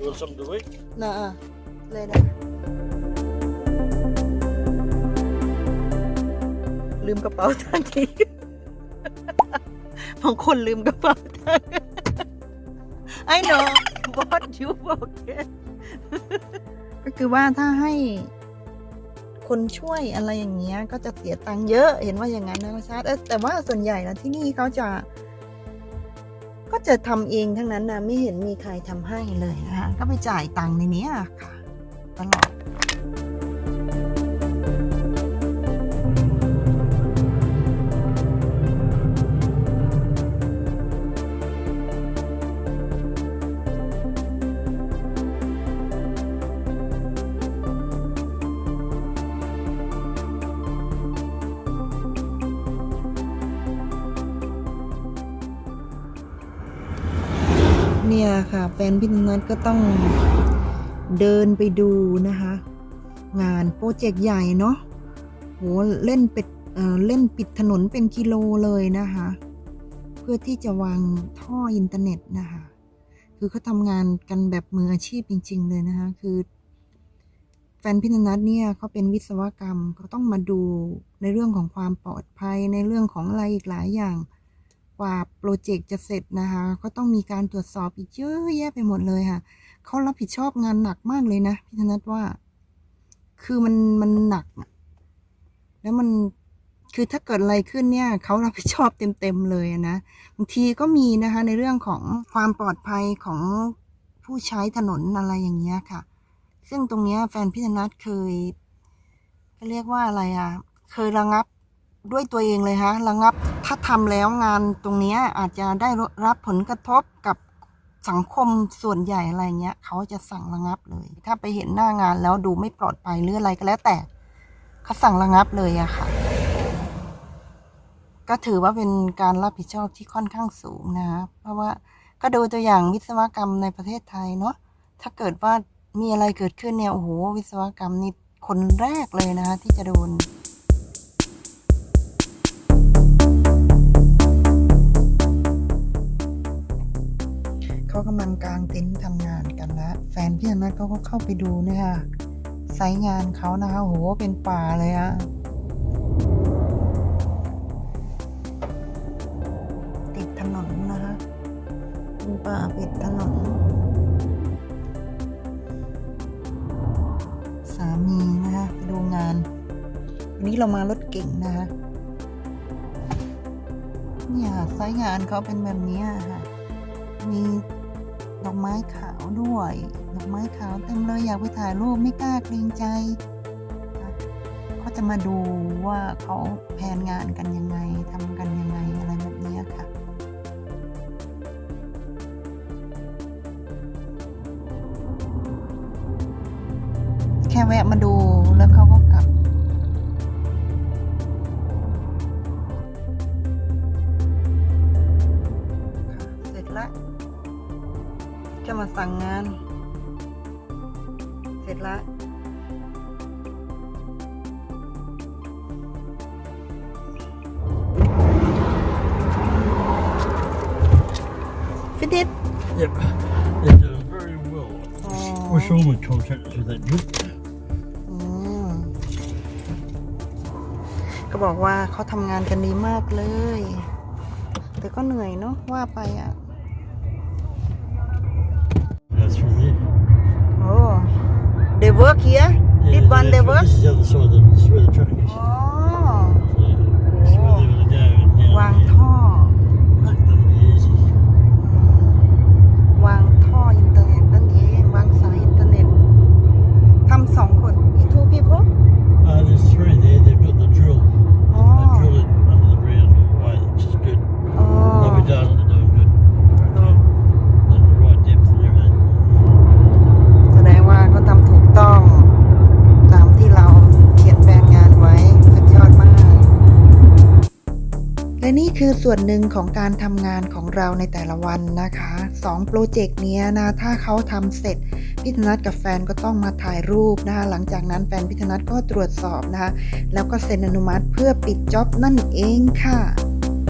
you want something to eat? นะอะเลยนะลืมกระเป๋าตังค์อีกบางคนลืมกระเป๋าตังค์ I know what you forget ก็คือว่าถ้าให้คนช่วยอะไรอย่างเงี้ย ก็จะเสียตังค์เยอะ เห็นว่าอย่างนั้นนะชาติแต่ว่าส่วนใหญ่นะที่นี่เขาจะ ก็จะทำเองทั้งนั้นนะไม่เห็นมีใครทำให้เลยนะคะก็ไปจ่ายตังค์ในนี้ค่ะตลอด เนี่ยค่ะ แฟนพี่นัทก็ต้องเดินไปดูนะคะ งานโปรเจกต์ใหญ่เนาะโหเล่นเป็ดเเล่นปิดถนนเป็นกิโลเลยนะคะ เพื่อที่จะวางท่ออินเทอร์เน็ตนะคะ คือเขาทำงานกันแบบมืออาชีพจริง ๆ เลยนะคะ คือ แฟนพินนัทเนี่ยเขาเป็นวิศวกรรมก็ต้องมาดูในเรื่องของความปลอดภัยในเรื่องของอะไรอีกหลายอย่าง กว่าโปรเจกต์จะเสร็จนะคะ ก็ต้องมีการตรวจสอบอีกเยอะแยะไปหมดเลยค่ะ เขารับผิดชอบงานหนักมากเลยนะพี่ธนัทว่า คือมันมันหนัก แล้วมันคือถ้าเกิดอะไรขึ้นเนี่ยเขารับผิดชอบเต็มๆเลยนะบางทีก็มีนะคะในเรื่องของความปลอดภัยของผู้ใช้ถนนอะไรอย่างเงี้ยค่ะ ซึ่งตรงเนี้ยแฟนพี่ธนัทเคยเขาเรียกว่าอะไรอะ เคยระงับด้วยตัวเองเลยฮะระงับ ถ้าทำแล้วงานตรงนี้อาจจะได้รับผลกระทบกับสังคมส่วนใหญ่อะไรเงี้ยเขาจะสั่งระงับเลย ถ้าไปเห็นหน้างานแล้วดูไม่ปลอดภัยหรืออะไรก็แล้วแต่เขาสั่งระงับเลยอะค่ะ ก็ถือว่าเป็นการรับผิดชอบที่ค่อนข้างสูงนะเพราะว่าก็ดูตัวอย่างวิศวกรรมในประเทศไทยเนาะถ้าเกิดว่ามีอะไรเกิดขึ้นเนี่ยโอ้โหวิศวกรรมนี่คนแรกเลยนะคะที่จะโดน เขากำลังกางเต็นท์ทำงานกันแล้วแฟนพี่อนัทเขาก็เข้าไปดูเนี่ยค่ะไซงานเขานะคะโหเป็นป่าเลยอะติดถนนนะคะเป็นป่าปิดถนน สามีนะคะไปดูงาน วันนี้เรามารถเก่งนะคะเนี่ยไซงานเขาเป็นแบบนี้ค่ะมี ดอกไม้ขาวด้วย ดอกไม้ขาวเต็มเลยอยากไปถ่ายรูปไม่กล้าเกรงใจเขาจะมาดูว่าเขาแผนงานกันยังไงทำกันยังไงอะไรแบบนี้ค่ะ แค่แวะมาดูแล้วเขาก็ จะมาสั่งงาน เสร็จแล้วฟิติด Yep. They're doing very well. อ๋อ Wish all my contractors were that good. อืมก็บอกว่าเขาทำงานกันดีมากเลย แต่ก็เหนื่อยเนาะว่าไปอะ they work here did one they work This is the other side. Of this is where คือส่วนหนึ่งของการทำงานของเราในแต่ละวันนะคะสองโปรเจกต์นี้นะถ้าเขาทำเสร็จพิธนัทกับแฟนก็ต้องมาถ่ายรูปนะคะหลังจากนั้นแฟนพิธนัทก็ตรวจสอบนะคะแล้วก็เซ็นอนุมัติเพื่อปิดจ็อบนั่นเองค่ะ